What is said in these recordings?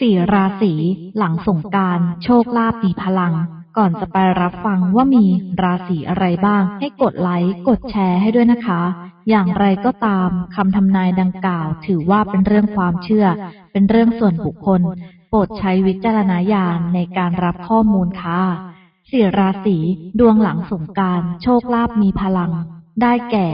สี่ราศีหลังสงการโชคลาภมีพลัง ก่อนจะไปรับฟังว่ามีราศีอะไรบ้าง ให้กดไลค์กดแชร์ให้ด้วยนะคะ อย่างไรก็ตามคำทำนายดังกล่าว ถือว่าเป็นเรื่องความเชื่อ เป็นเรื่องส่วนบุคคล โปรดใช้วิจารณญาณในการรับข้อมูลค่ะสี่ราศีดวงหลังสงการโชคลาภมีพลัง ได้แก่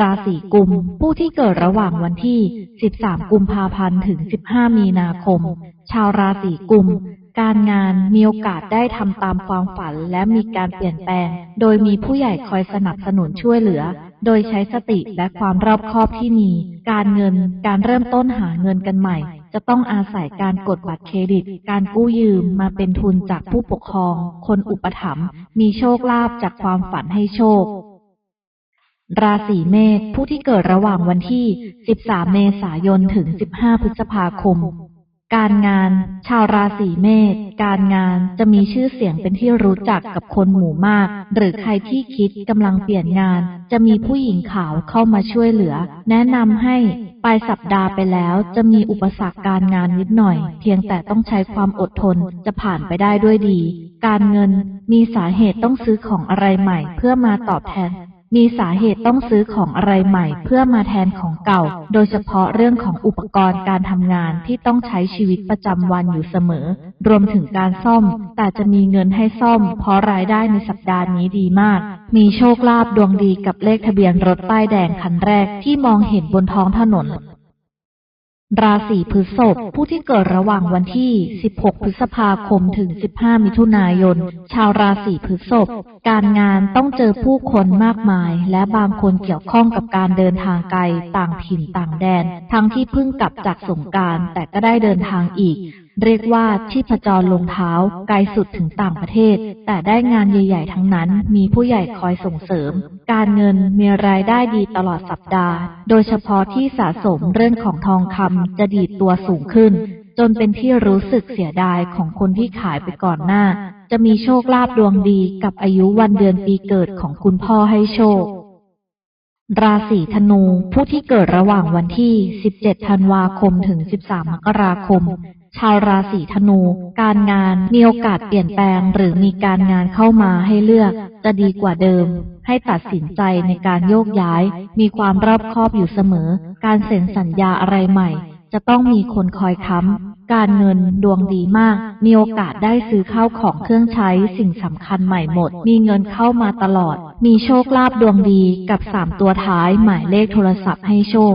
ราศีกุม ผู้ที่เกิดระหว่างวันที่ 13 กุมภาพันธ์ถึง 15 มีนาคม ชาวราศีกุม การงานมีโอกาสได้ทำตามความฝันและมีการเปลี่ยนแปลง โดยมีผู้ใหญ่คอยสนับสนุนช่วยเหลือ โดยใช้สติและความรอบคอบที่มี การเงิน การเริ่มต้นหาเงินกันใหม่ จะต้องอาศัยการกดบัตรเครดิต การกู้ยืมมาเป็นทุนจากผู้ปกครอง คนอุปถัมภ์ มีโชคลาภจากความฝันให้โชค ราศีเมษผู้ที่เกิดระหว่างวันที่ 13 เมษายนถึง 15 พฤษภาคม การงาน ชาวราศีเมษการงานจะมีชื่อเสียงเป็นที่รู้จักกับคนหมู่มาก หรือใครที่คิดกำลังเปลี่ยนงาน จะมีผู้หญิงขาวเข้ามาช่วยเหลือ แนะนำให้ปลายสัปดาห์ไปแล้วจะมีอุปสรรคการงานนิดหน่อย เพียงแต่ต้องใช้ความอดทนจะผ่านไปได้ด้วยดี การเงินมีสาเหตุต้องซื้อของอะไรใหม่ เพื่อมาตอบแทน มีสาเหตุต้องซื้อของอะไรใหม่ เพื่อมาแทนของเก่า โดยเฉพาะเรื่องของอุปกรณ์การทำงานที่ต้องใช้ชีวิตประจำวันอยู่เสมอ รวมถึงการซ่อม แต่จะมีเงินให้ซ่อม เพราะรายได้ในสัปดาห์นี้ดีมาก มีโชคลาภดวงดีกับเลขทะเบียนรถป้ายแดงคันแรกที่มองเห็นบนท้องถนน ราศีพฤษภผู้ที่เกิดระหว่างวันที่ 16 พฤษภาคมถึง 15 มิถุนายน ชาวราศีพฤษภการงานต้องเจอผู้คนมากมาย และบางคนเกี่ยวข้องกับการเดินทางไกลต่างถิ่นต่างแดน ทั้งที่เพิ่งกลับจากสงการแต่ก็ได้เดินทางอีก เรียกว่าชีพจรลงเท้าไกลสุดถึงต่างประเทศ แต่ได้งานใหญ่ๆ ทั้งนั้น มีผู้ใหญ่คอยส่งเสริม การเงินมีรายได้ดีตลอดสัปดาห์ โดยเฉพาะที่สะสมเรื่องของทองคำจะดีดตัวสูงขึ้น จนเป็นที่รู้สึกเสียดายของคนที่ขายไปก่อนหน้า จะมีโชคลาภดวงดีกับอายุวันเดือนปีเกิดของคุณพ่อให้โชคราศีธนู ผู้ที่เกิดระหว่างวันที่ 17 ธันวาคม ถึง 13 มกราคม ชาวราศีธนู การงานมีโอกาสเปลี่ยนแปลงหรือมีการงานเข้ามาให้เลือก จะดีกว่าเดิม ให้ตัดสินใจในการโยกย้าย มีความรอบคอบอยู่เสมอ การเซ็นสัญญาอะไรใหม่ จะต้องมีคนคอยค้ำการเงินดวงดีมาก มีโอกาสได้ซื้อข้าวของเครื่องใช้สิ่งสำคัญใหม่หมด มีเงินเข้ามาตลอด มีโชคลาภดวงดีกับสามตัวท้ายหมายเลขโทรศัพท์ให้โชค